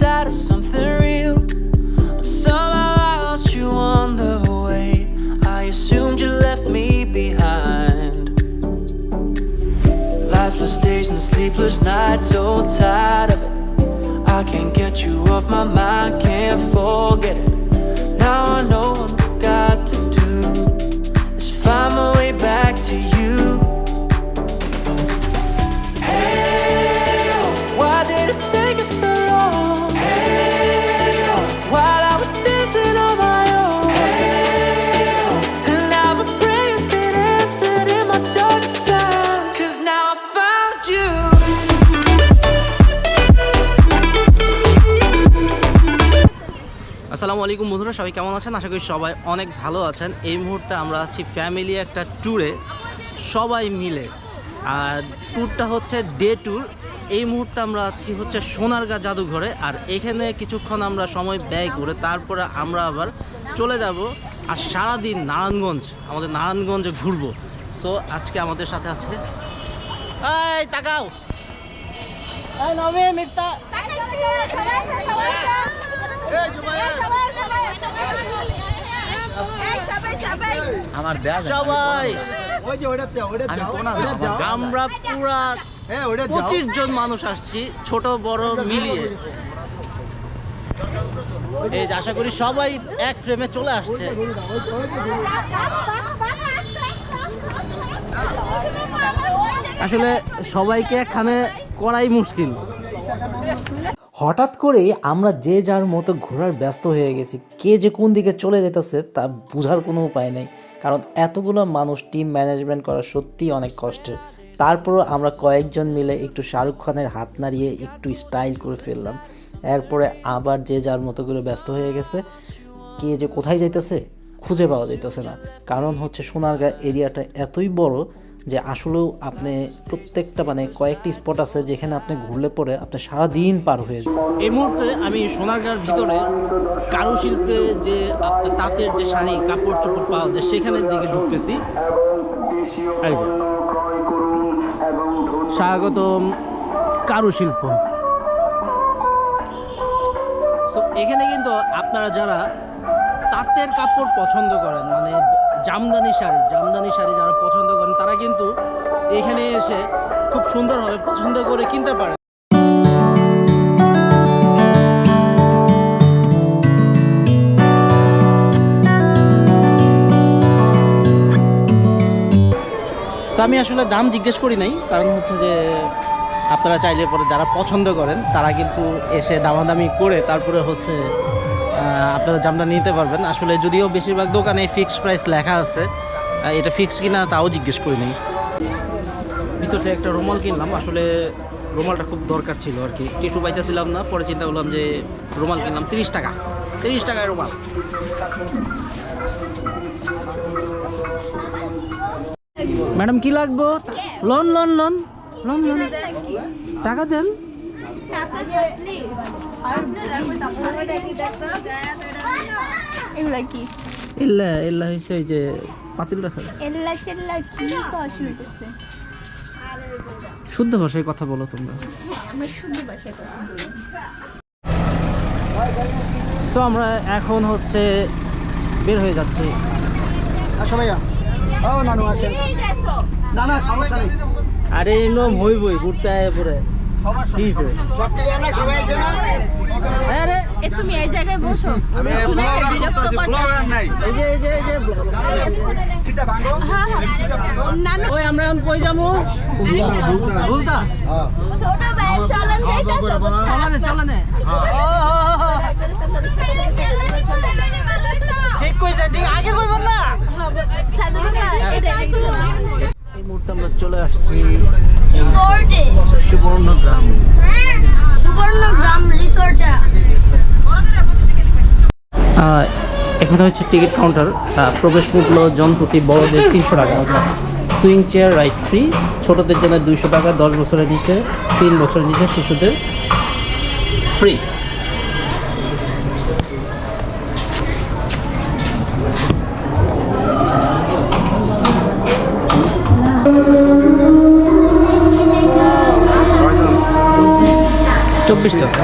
tired of something real. But somehow I lost you on the way. I assumed you left me behind. Lifeless days and sleepless nights, so tired of it. I can't get you off my mind, can't forget it. Now I know what I've got to do আসসালামু আলাইকুম বন্ধুরা, সবাই কেমন আছেন? আশা করি সবাই অনেক ভালো আছেন। এই মুহূর্তে আমরা আছি ফ্যামিলি একটা ট্যুরে সবাই মিলে। আর ট্যুরটা হচ্ছে ডে ট্যুর এই মুহূর্তে আমরা আছি হচ্ছে সোনারগাঁ জাদুঘরে, আর এখানে কিছুক্ষণ আমরা সময় ব্যয় করে তারপরে আমরা আবার চলে যাব, আর সারাদিন নারায়ণগঞ্জ, আমাদের নারায়ণগঞ্জে ঘুরবো। সো আজকে আমাদের সাথে আছে এই, তাকাও। নবীন আমার দেয়া সবাই। আমার পুরা হ্যাঁ পঁচিশ জন মানুষ আসছি ছোট বড় মিলিয়ে। এই যে আশা করি সবাই এক ফ্রেমে চলে আসছে। আসলে সবাইকে এখানে করাই মুশকিল। হঠাৎ করেই আমরা যে যার মতো ঘোরার ব্যস্ত হয়ে গেছি, কে যে কোন দিকে চলে যেতেছে, তা বোঝার কোনো উপায় নেই। কারণ এতগুলো মানুষ টিম ম্যানেজমেন্ট করা সত্যিই অনেক কষ্টের। তারপরও আমরা কয়েকজন মিলে একটু শাহরুখ খানের হাত নাড়িয়ে একটু স্টাইল করে ফেললাম। এরপরে আবার যে যার মতো করে ব্যস্ত হয়ে গেছে, কে যে কোথায় যাইতেছে, খুঁজে পাওয়া যাইতেছে না। কারণ হচ্ছে সোনারগাঁ এরিয়াটা এতই বড় যে আসলেও আপনি প্রত্যেকটা মানে কয়েকটি স্পট আছে যেখানে আপনি ঘুরলে পরে আপনি সারা দিন পার হয়ে যাবেন। এই মুহূর্তে আমি সোনারগাঁর ভিতরে কারুশিল্পে যে তাঁতের যে শাড়ি, কাপড় চোপড় পাওয়া যায়, সেখানের দিকে ঢুকতেছি। স্বাগতম কারুশিল্প। এখানে কিন্তু আপনারা যারা তাঁতের কাপড় পছন্দ করেন মানে জামদানি শাড়ি জামদানি শাড়ি যারা পছন্দ করেন, তারা কিন্তু এখানে এসে খুব সুন্দরভাবে পছন্দ করে কিনতে পারেন। আমি আসলে দাম জিজ্ঞেস করি নাই, কারণ হচ্ছে যে আপনারা চাইলে পরে যারা পছন্দ করেন, তারা কিন্তু এসে দামাদামি করে, তারপরে হচ্ছে আপনারা জামদানি নিতে পারবেন। আসলে যদিও বেশিরভাগ দোকানে ফিক্সড প্রাইস লেখা আছে এটা ফিক্সড কিনা তাও জিজ্ঞেস করি নাই ভিতর একটা রুমাল কিনলাম, আসলে রুমালটা খুব দরকার ছিল আর কি। টিস্যু পাইতেছিলাম না, পরে চিন্তা করলাম যে রুমাল কিনলাম তিরিশ টাকা। তিরিশ টাকায় রুমাল। ম্যাডাম, কি লাগবো? লোন লোন লোন। Loan loan. টাকা দেন। এগুলা কি ওই যে পাতিল রাখা। এল্লা চেল্লা কি কথা শুরু করছে শুদ্ধ ভাষায় কথা বলো তোমরা। হ্যাঁ আমরা শুদ্ধ ভাষায় কথা বলি। তো আমরা এখন হচ্ছে বের হয়ে যাচ্ছি। আসো ভাইয়া। ও নানু আসেন না না সমস্যা নেই। আরে এগুলো হইবই ঘুরতে আয় পরে। কি হয়েছে? সব ক্লিয়ার না? সবাই আছে না? আরে এ তুমি এই জায়গায় বসো। এই যে এই যে এই যে সিটা ভাঙো। সিটা ভাঙো। না না। ওই আমরা এখন কই যাব? ভুলতা ছোট চলেন যাইতাছে চলানে চলানে। ঠিক কইছে ঠিক। আগে কইবেন না। এই মুহূর্তে আমরা চলে আসছি রিসোর্টে সুবর্ণগ্রাম সুবর্ণগ্রাম রিসোর্টে আহ, এখানে হচ্ছে টিকিট কাউন্টার। প্রবেশ মূল্য জনপ্রতি বড়দের তিনশো টাকা। Swing chair ride free. ছোটদের জন্য দুইশো টাকা দশ বছরের নিচে তিন বছরের নিচে শিশুদের ফ্রি। চব্বিশ টাকা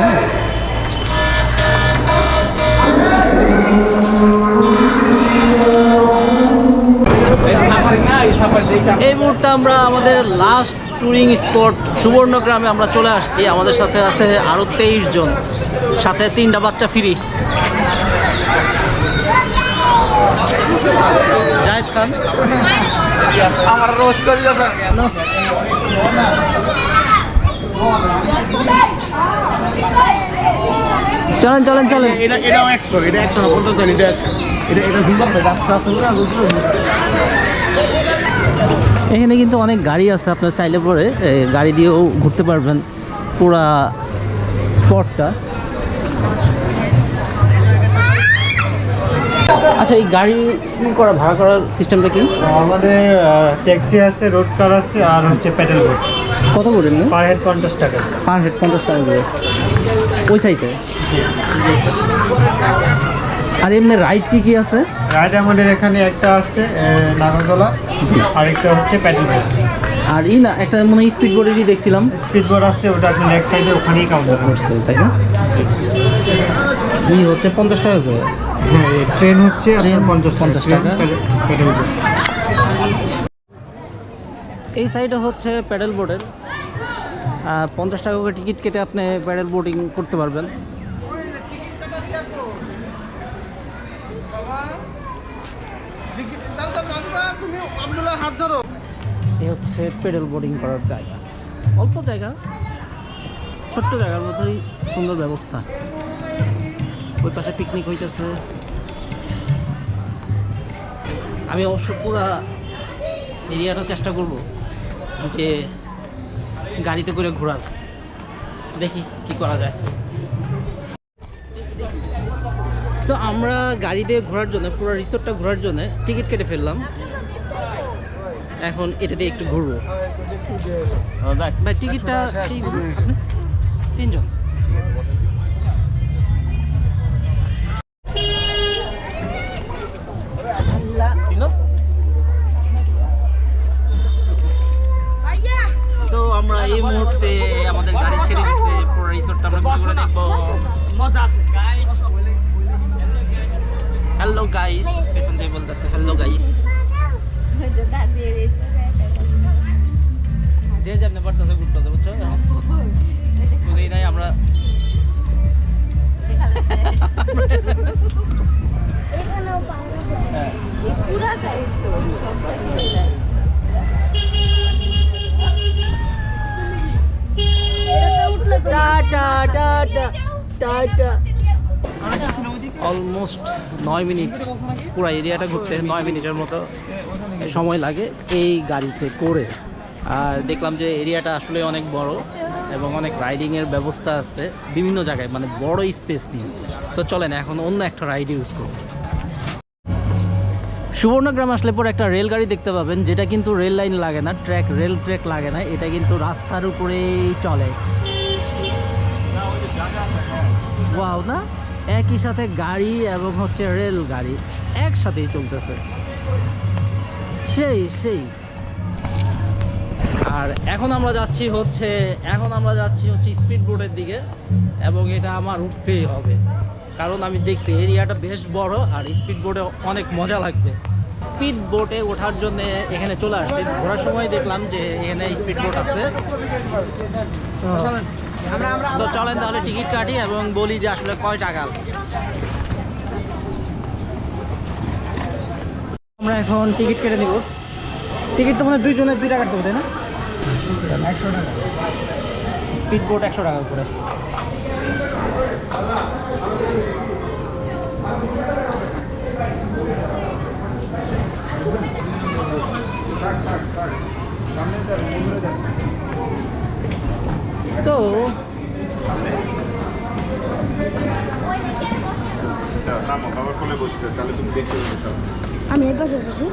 এই মুহূর্তে আমরা আমাদের লাস্ট ট্যুরিং স্পট সুবর্ণগ্রামে আমরা চলে আসছি। আমাদের সাথে আছে আরও তেইশ জন। সাথে তিনটা বাচ্চা ফ্রি জাহেদ খান। আমার চলেন চলেন চলেন। এটা এটাও একশো এটা একশো না পঞ্চাশ জন এটা এটা এটা হিসাব এখানে কিন্তু অনেক গাড়ি আছে আপনার চাইলে পরে গাড়ি দিয়েও ঘুরতে পারবেন পুরা স্পটটা। আচ্ছা এই গাড়ি কি করা ভাড়া করার সিস্টেমটা কি? আমাদের ট্যাক্সি আছে রোড কার আছে আর হচ্ছে প্যাডেল বোট কত করে পার হেড পঞ্চাশ টাকা। পার হেড পঞ্চাশ টাকা করে। ওই সাইডে আর এমনি রাইড কি কি আছে? রাইড আমাদের এখানে একটা আছে আহ, নাগরদোলা আরেকটা হচ্ছে প্যাডেল বোট আর ই না একটা মনে হয় স্পিড বোর্ডেরই দেখছিলাম। স্পিড বোট আছে ওটা আপনি লেগ সাইডে ওখানেই কাউন্টার করছে তাই না? ই হচ্ছে পঞ্চাশ টাকা করে। হ্যাঁ ট্রেন হচ্ছে ট্রেন পঞ্চাশ 50 টাকা। এই সাইডে হচ্ছে প্যাডেল বোর্ডের। পঞ্চাশ টাকা করে টিকিট কেটে আপনি প্যাডেল বোটিং করতে পারবেন। এই হচ্ছে প্যাডেল বোর্ডিং করার জায়গা। অল্প জায়গা, ছোট্ট জায়গার মধ্যেই সুন্দর ব্যবস্থা। ওই পাশে পিকনিক হইতেছে। আমি অবশ্য পুরা এরিয়াটা চেষ্টা করব। যে গাড়িতে করে ঘোরার দেখি কি করা যায়। সো আমরা গাড়ি দিয়ে ঘোরার জন্য পুরো রিসোর্টটা ঘোরার জন্য টিকিট কেটে ফেললাম। এখন এটা দিয়ে একটু ঘুরবো। ভাই টিকিটটা তিনজন? গাইস পেছন থেকে বলতেছে হ্যালো গাইস যে যেমনি পারতেছে ঘুরতেছে বুঝছ? বুঝেই নাই আমরা। হ্যাঁ। টাটা টাটা টাটা অলমোস্ট নয় মিনিট পুরো এরিয়াটা ঘুরতে নয় মিনিটের মতো সময় লাগে এই গাড়িতে করে। আর দেখলাম যে এরিয়াটা আসলে অনেক বড় এবং অনেক রাইডিংয়ের ব্যবস্থা আছে বিভিন্ন জায়গায় মানে বড় স্পেস নিয়ে সো চলেন, এখন অন্য একটা রাইড ইউজ করব সুবর্ণগ্রাম আসলে পরে একটা রেলগাড়ি দেখতে পাবেন, যেটা কিন্তু রেল লাইন লাগে না ট্র্যাক রেল ট্র্যাক লাগে না, এটা কিন্তু রাস্তার উপরেই চলে। না? একই সাথে গাড়ি এবং হচ্ছে রেল গাড়ি একসাথেই চলতেছে। সেই সেই। আর এখন আমরা যাচ্ছি হচ্ছে, এখন আমরা যাচ্ছি হচ্ছে স্পিড বোটের দিকে এবং এটা আমার উঠতেই হবে। কারণ আমি দেখছি এরিয়াটা বেশ বড় আর স্পিড বোটে অনেক মজা লাগবে। স্পিড বোটে ওঠার জন্য এখানে চলে আসছি। ঘোরার সময় দেখলাম যে এখানে স্পিড বোট আছে। তো চলেন তাহলে টিকিট কাটি এবং বলি যে আসলে কয় টাকা? আমরা এখন টিকিট কেটে নিব। টিকিট তো মানে দুইজনের দুই টাকা দেবো, তাই না? একশো টাকা স্পিড বোট একশো টাকা করে তাহলে তুমি দেখতে পাবে সব। আমি এক বছর বসি।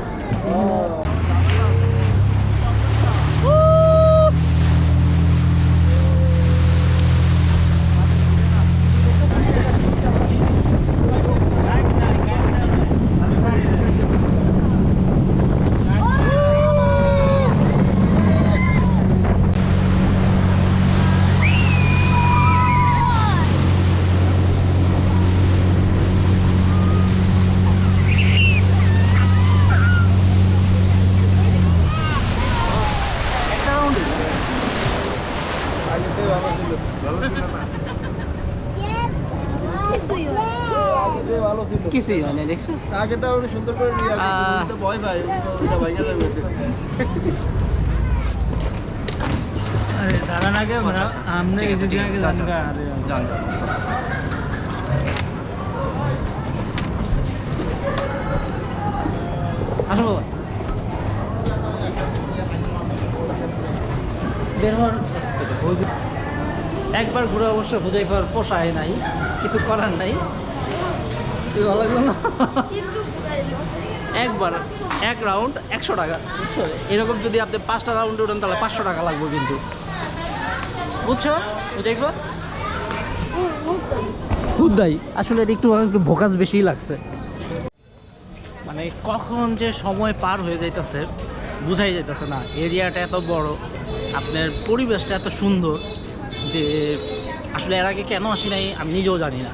কিছুই হয় না দেখছ? আগেটা উনি সুন্দর করে নিয়ে আসছে ভয় ভাঙা যাবে ওতে। দাঁড়ান আগে আমরা আমরা এই দিকে আগে যান আসো বের একবার ঘুরে অবশ্য বুঝাই পাওয়ার পোষায় নাই কিছু করার নাই। কি ভালো লাগল না? একবার। এক রাউন্ড একশো টাকা। এরকম যদি আপনি পাঁচটা রাউন্ডে উঠেন তাহলে পাঁচশো টাকা লাগবে কিন্তু। বুঝছ? বুঝাইবো হুদ্দাই আসলে এটা একটু একটু ভোকাস বেশিই লাগছে। মানে কখন যে সময় পার হয়ে যাইতেছে বুঝাই যাইতেছে না। এরিয়াটা এত বড় আপনার পরিবেশটা এত সুন্দর যে আসলে এর আগে কেন আসি নাই আমি নিজেও জানি না।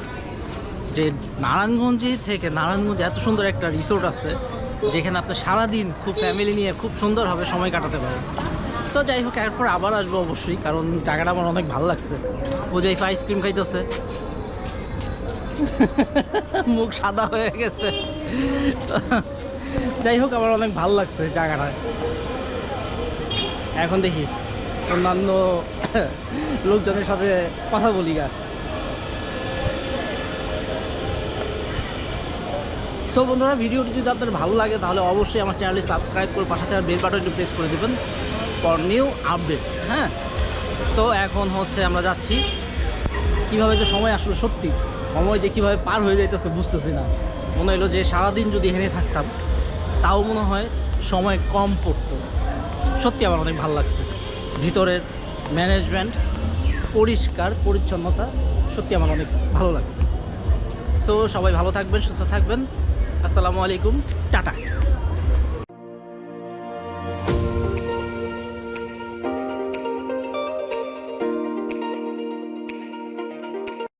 যে নারায়ণগঞ্জে থেকে নারায়ণগঞ্জে এত সুন্দর একটা রিসোর্ট আছে, যেখানে আপনি সারাদিন খুব ফ্যামিলি নিয়ে খুব সুন্দরভাবে সময় কাটাতে পারেন। তো যাই হোক, এরপর আবার আসব অবশ্যই, কারণ জায়গাটা আমার অনেক ভালো লাগছে। ওজাইফা আইসক্রিম খাইতেছে। মুখ সাদা হয়ে গেছে। যাই হোক, আমার অনেক ভালো লাগছে জায়গাটায় এখন দেখি অন্যান্য লোকজনের সাথে কথা বলি গা। সো বন্ধুরা, ভিডিওটি যদি আপনার ভালো লাগে, তাহলে অবশ্যই আমার চ্যানেলটি সাবস্ক্রাইব করে পাশে থাকা বেল বাটনটি প্রেস করে দেবেন ফর নিউ আপডেটস হ্যাঁ? সো এখন হচ্ছে আমরা যাচ্ছি। কীভাবে যে সময় আসলে, সত্যি, সময় যে কীভাবে পার হয়ে যাইতেছে বুঝতেছি না। মনে হলো যে সারাদিন যদি এখানে থাকতাম, তাও মনে হয় সময় কম পড়তো। সত্যি আমার অনেক ভালো লাগছে। ভিতরের ম্যানেজমেন্ট পরিষ্কার, পরিচ্ছন্নতা, সত্যি আমার অনেক ভালো লাগছে। সো সবাই ভালো থাকবেন, সুস্থ থাকবেন। আসসালামু আলাইকুম টাটা।